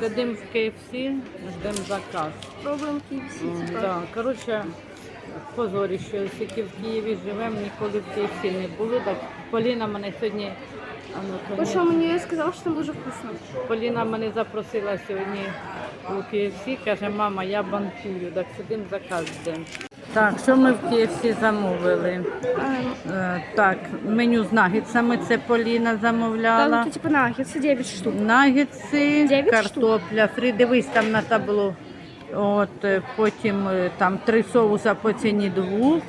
Сидимо в KFC, ждемо заказ. Пробуємо KFC. Типа. Да. Коротше, позоріще, тільки в Києві живемо, ніколи в KFC не були. Так Поліна мене сьогодні. А ну, то ні. сказав, що там дуже вкусно. Поліна мене запросила сьогодні у KFC, каже, мама, я банкую, так сидимо заказ ждемо. Так, що ми в KFC замовили? Е, так, меню з нагетсами, це Поліна замовляла. Там, типу, наггетси 9 штук. Нагетси, Дев'ять картопля, фрі, дивись там на табло. От, е, потім е, там три соуса по ціні двох.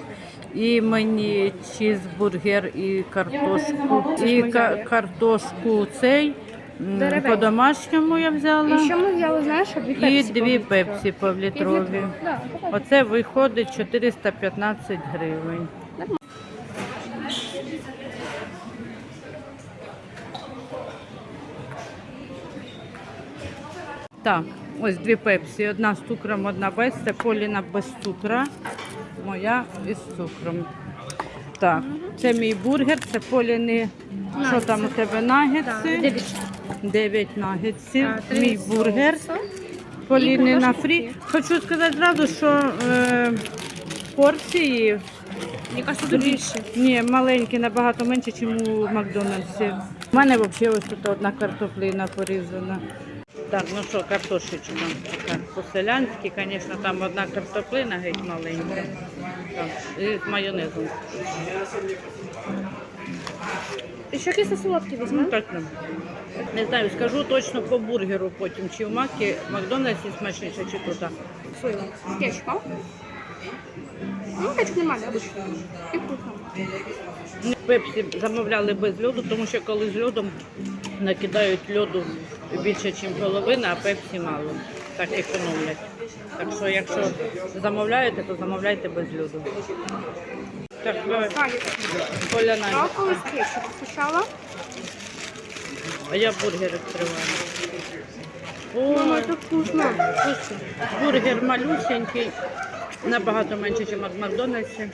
І мені чізбургер і картошку. І ка- картошку цей м, Деревень. по-домашньому я взяла. І ще ми взяли, знаєш, дві І пепсі. дві по-літрові. пепсі півлітрові. Да, Оце виходить 415 гривень. Так, ось дві пепсі. Одна з цукром, одна без. Це Поліна без цукра. Моя із цукром. Так, це мій бургер, це Поліни. Що там у тебе нагетси? Дев'ять штук. 9 нагетсів. Мій бургер. соуса. Поліни на фрі. Хочу сказати зразу, що е, порції більше. ні, маленькі, набагато менше, ніж у Макдональдсі. У мене взагалі ось тут одна картоплина порізана. Так, ну що, картошечка. По-селянськи, звісно, там одна картоплина геть маленька. Так, і з майонезом. І ще кисло солодкий Ну, візьмемо. так, ну, не знаю, скажу точно по бургеру потім, чи в Макі Макдональдсі смачніше, чи тут. Сливо. З кетчупом. Ну, кетчуп нормальний, обычный. І вкусно. Пепсі замовляли без льоду, тому що коли з льодом накидають льоду більше, ніж половина, а пепсі мало. Так економлять. Так що, якщо замовляєте, то замовляйте без льоду. Так, з кетчупом спочатку. А я бургер відкриваю. Мама, це вкусно. вкусно. бургер малюсенький, набагато менше, ніж в Макдональдсі.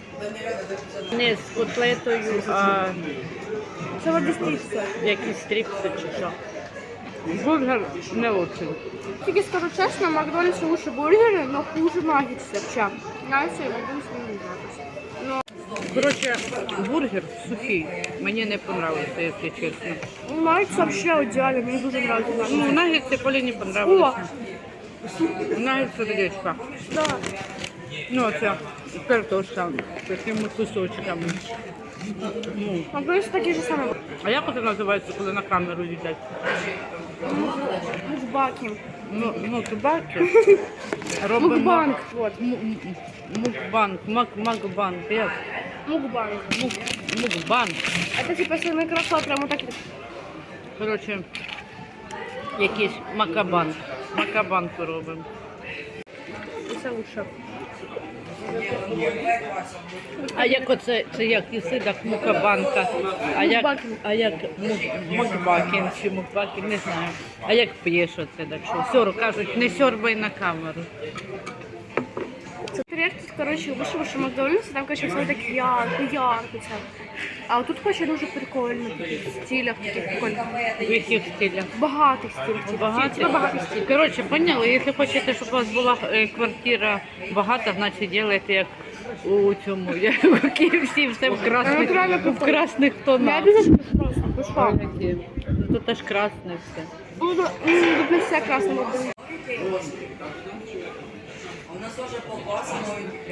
Не з котлетою, а Це вроді стріпси. якісь стріпси чи що. Бургер не очень. Тільки скажу чесно, в Макдональдсі лучше бургери, но хуже наггетси вообще. Наггетси і Макдональдс не нравится. Коротше, бургер сухий. Мені не понравився, якщо чесно. наггетси вообще ідеально, мені дуже нравится. Ну, нагетси Поліні понравилися. Нагетси сердечка. Да. Ну, оце картошка з такими кусочками. Ну, Макдональдс такі ж самі. а як це називається, коли на камеру їдять? Мукбаки. Ну, ну тубаки. Робимо Мукбанк. Вот. М- м- Мукбанк, мак, макбанк, як? Мукбанк. Мук, мукбанк. Это типа если на прямо так. Коротше, якийсь макабанк. Макабанку робимо. Це лучше. А як оце, це як їси, так мукабанка. А як, а як мукбакін чи мукбакін, не знаю. А як п'єш оце, так що сьор, кажуть, не сьорбай на камеру. Це тарілки, коротше, вийшов, що Макдональдс, там, коротше, все так ярко, ярко це. А тут, коротше, дуже прикольно, таких стилях, таких прикольних. В яких стилях? Багатих стилів. типу, типу, багатих стилів. Коротше, поняли, якщо хочете, щоб у вас була е, квартира багата, значить делайте як у цьому, як у KFC, все в красних, Натурально в красних Не тонах. просто, що? Ну, Тут аж красне все. Ну, тут не все красно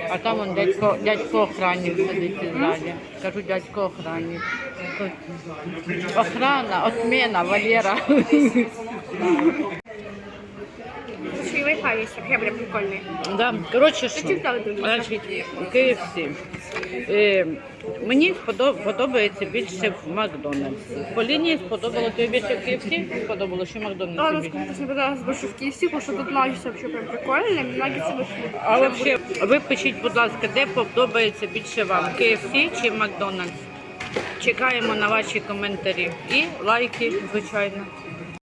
А там он дядько, дядько охранник сидить ззаді. Кажу, дядько охранник. Охрана, отмена, Валера Ще й Wi-Fi є, таке прям прикольний. Да. Коротше, що? TikTok дивлюся. Значить, KFC. Е, мені сподоб- подобається більше в Макдональдсі. Поліні сподобалося тобі більше в KFC? Сподобалося, чи А, ну, Макдональдсі більше? скажу, мне понравилось больше в KFC, потому что тут наггетсы вообще прям прикольные, наггетсы вышли. А взагалі, ви пишіть, будь ласка, де подобається більше вам? KFC чи Макдональдс? Чекаємо на ваші коментарі і лайки, звичайно.